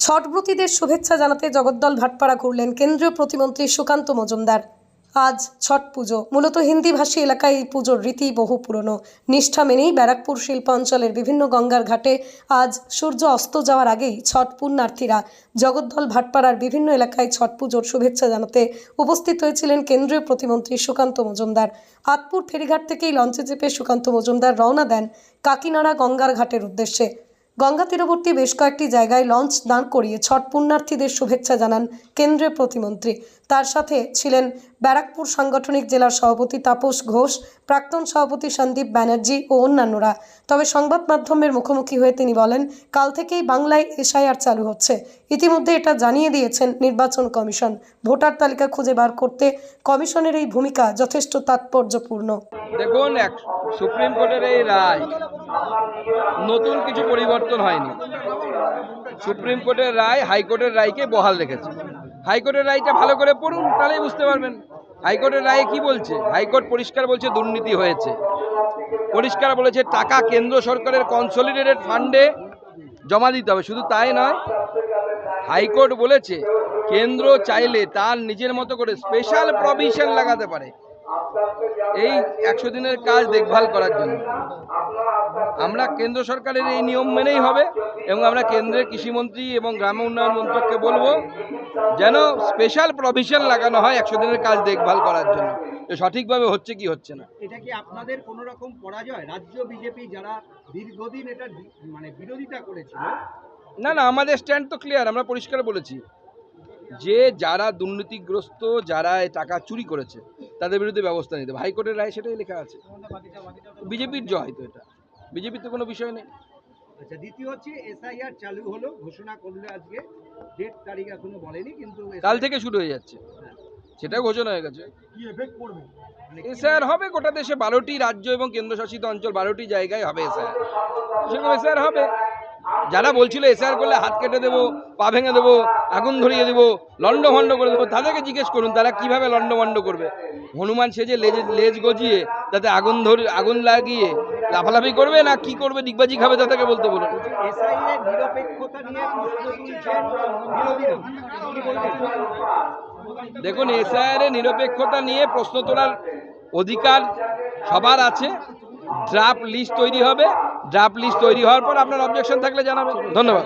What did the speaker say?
ছটব্রতীদের শুভেচ্ছা জানাতে জগদ্দল ভাটপাড়া ঘুরলেন কেন্দ্রীয় প্রতিমন্ত্রী সুকান্ত মজুমদার। আজ ছট পুজো। মূলত হিন্দিভাষী এলাকায় এই পুজোর রীতি বহু পুরনো। নিষ্ঠা মেনেই ব্যারাকপুর শিল্পাঞ্চলের বিভিন্ন গঙ্গার ঘাটে আজ সূর্য অস্ত যাওয়ার আগেই ছট পুণ্যার্থীরা জগদ্দল ভাটপাড়ার বিভিন্ন এলাকায় ছট পুজোর শুভেচ্ছা জানাতে উপস্থিত হয়েছিলেন কেন্দ্রীয় প্রতিমন্ত্রী সুকান্ত মজুমদার। আতপুর ফেরিঘাট থেকেই লঞ্চে চেপে সুকান্ত মজুমদার রওনা দেন কাকিনাড়া গঙ্গার ঘাটের উদ্দেশ্যে। গঙ্গা তীরবর্তী বেশ কয়েকটি জায়গায় লঞ্চ দাঁড় করিয়ে ছট পুণ্যার্থীদের শুভেচ্ছা জানান কেন্দ্রীয় প্রতিমন্ত্রী। তার সাথে ছিলেন ব্যারাকপুর সাংগঠনিক জেলার সভাপতি তাপস ঘোষ, প্রাক্তন সভাপতি সন্দীপ ব্যানার্জি ও অন্যান্যরা। তবে সংবাদ মাধ্যমের মুখোমুখি হয়ে তিনি বলেন, কাল থেকেই বাংলায় এসআইআর চালু হচ্ছে। ইতিমধ্যে এটা জানিয়ে দিয়েছেন নির্বাচন কমিশন। ভোটার তালিকা খুঁজে বার করতে কমিশনের এই ভূমিকা যথেষ্ট তাৎপর্যপূর্ণ। দেখুন সুপ্রিম কোর্টের এই রায় নতুন কিছু পরিবর্তন হয়নি। সুপ্রিম কোর্টের রায় হাইকোর্টের রায়কে বহাল রেখেছে। হাইকোর্টের রায়টা ভালো করে পড়ুন, তাহলেই বুঝতে পারবেন। হাইকোর্টের রায়ে কি বলছে? হাইকোর্ট পরিষ্কার বলছে দুর্নীতি হয়েছে। পরিষ্কার বলেছে টাকা কেন্দ্র সরকারের কনসলিডেটেড ফান্ডে জমা দিতে হবে। শুধু তাই নয়, হাইকোর্ট বলেছে, কেন্দ্র চাইলে তার নিজের মতো করে স্পেশাল প্রভিশন লাগাতে পারে। এই একশো দিনের কাজ দেখভাল করার জন্য। আমরা কেন্দ্র সরকারের এই নিয়ম মেনেই হবে এবং আমরা কেন্দ্রের কৃষিমন্ত্রী এবং গ্রাম উন্নয়ন মন্ত্রককে বলব যেন স্পেশাল প্রভিশন লাগানো হয় একশো দিনের কাজ দেখভাল করার জন্য। সঠিকভাবে হচ্ছে কি হচ্ছে না। এটা কি আপনাদের কোনো রকম পরাজয়? রাজ্য বিজেপি যারা দীর্ঘদিন এটা মানে বিরোধিতা করেছিল না না আমাদের স্ট্যান্ড তো ক্লিয়ার আমরা পরিষ্কার বলেছি। যে যারা দুর্নীতিগ্রস্ত যারা এই টাকা চুরি করেছে তাদের বিরুদ্ধে ব্যবস্থা নিতে হবে। হাইকোর্টের রায় সেটাই লেখা আছে। বিজেপির জয় তো এটা। বিজেপির তো কোনো বিষয় নেই। আচ্ছা দ্বিতীয় হচ্ছে এসআইআর চালু হলো ঘোষণা করল আজকে ডেট তারিখ এখনও বলেনি কিন্তু কাল থেকে শুরু হয়ে যাচ্ছে। সেটাও ঘোষণা হয়ে গেছে। কি এফেক্ট করবে মানে এসআর হবে গোটা দেশে বারোটি রাজ্য এবং কেন্দ্রশাসিত অঞ্চল বারোটি জায়গায় হবে এসআর সেরকম এসআর হবে। যারা বলছিল এসআর করলে হাত কেটে দেবো, পা ভেঙে দেবো, আগুন ধরিয়ে দেবো লন্ডভন্ড করে দেবো, তাদেরকে জিজ্ঞেস করুন, তারা কীভাবে লন্ডভন্ড করবে? হনুমান সেজে লেজ লেজ গজিয়ে তাতে আগুন ধরে, আগুন লাগিয়ে লাফালাফি করবে না কি করবে, ডিগবাজি খাবে তাদেরকে বলতে বলুন। দেখুন, এসআইআর নিরপেক্ষতা নিয়ে প্রশ্ন তোলার অধিকার সবার আছে। ড্রাফট লিস্ট তৈরি হবে। ড্রাফট লিস্ট তৈরি হওয়ার পর আপনার অবজেকশন থাকলে জানাবেন। ধন্যবাদ।